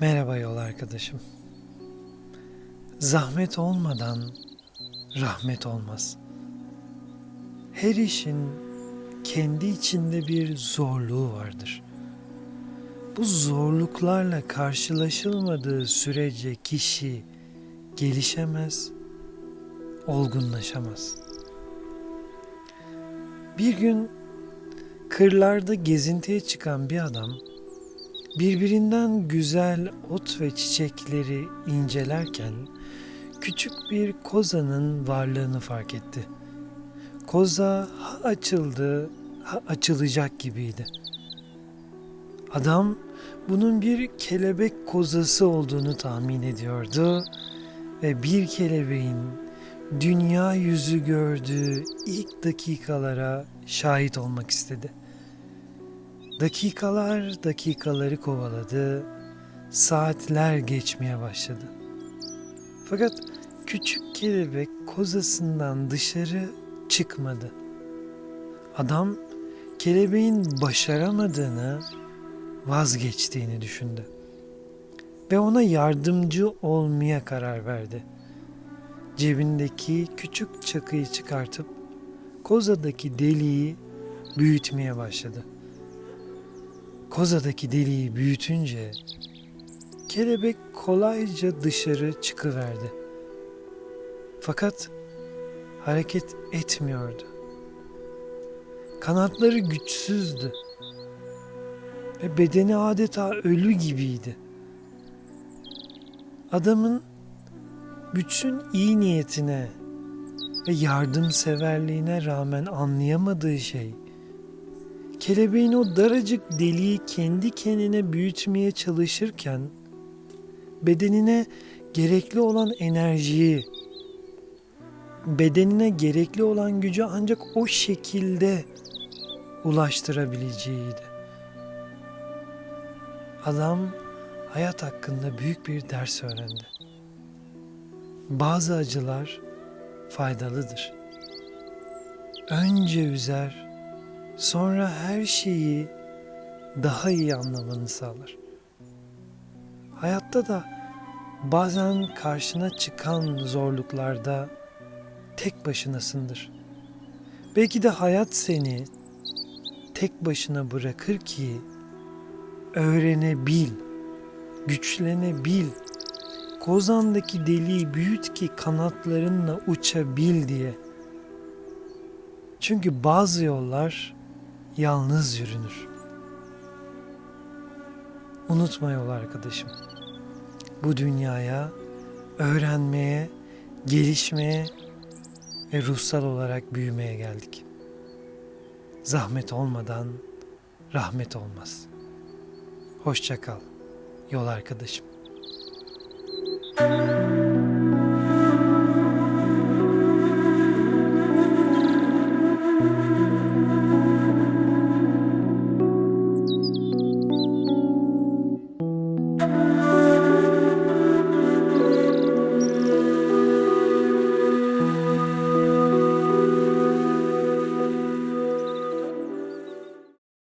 Merhaba yol arkadaşım. Zahmet olmadan rahmet olmaz. Her işin kendi içinde bir zorluğu vardır. Bu zorluklarla karşılaşılmadığı sürece kişi gelişemez, olgunlaşamaz. Bir gün kırlarda gezintiye çıkan bir adam birbirinden güzel ot ve çiçekleri incelerken küçük bir kozanın varlığını fark etti. Koza ha açıldı ha açılacak gibiydi. Adam bunun bir kelebek kozası olduğunu tahmin ediyordu ve bir kelebeğin dünya yüzü gördüğü ilk dakikalara şahit olmak istedi. Dakikalar dakikaları kovaladı, saatler geçmeye başladı. Fakat küçük kelebek kozasından dışarı çıkmadı. Adam kelebeğin başaramadığını, vazgeçtiğini düşündü. Ve ona yardımcı olmaya karar verdi. Cebindeki küçük çakıyı çıkartıp kozadaki deliği büyütmeye başladı. Kozadaki deliği büyütünce kelebek kolayca dışarı çıkıverdi. Fakat hareket etmiyordu. Kanatları güçsüzdü ve bedeni adeta ölü gibiydi. Adamın bütün iyi niyetine ve yardımseverliğine rağmen anlayamadığı şey kelebeğin o daracık deliği kendi kendine büyütmeye çalışırken bedenine gerekli olan enerjiyi bedenine gerekli olan gücü ancak o şekilde ulaştırabileceğiydi. Adam hayat hakkında büyük bir ders öğrendi. Bazı acılar faydalıdır. Önce üzer, sonra her şeyi daha iyi anlamanı sağlar. Hayatta da bazen karşına çıkan zorluklarda tek başınasındır. Belki de hayat seni tek başına bırakır ki öğrenebil, güçlenebil, kozandaki deliği büyüt ki kanatlarınla uçabil diye. Çünkü bazı yollar yalnız yürünür. Unutma yol arkadaşım. Bu dünyaya öğrenmeye, gelişmeye ve ruhsal olarak büyümeye geldik. Zahmet olmadan rahmet olmaz. Hoşça kal yol arkadaşım.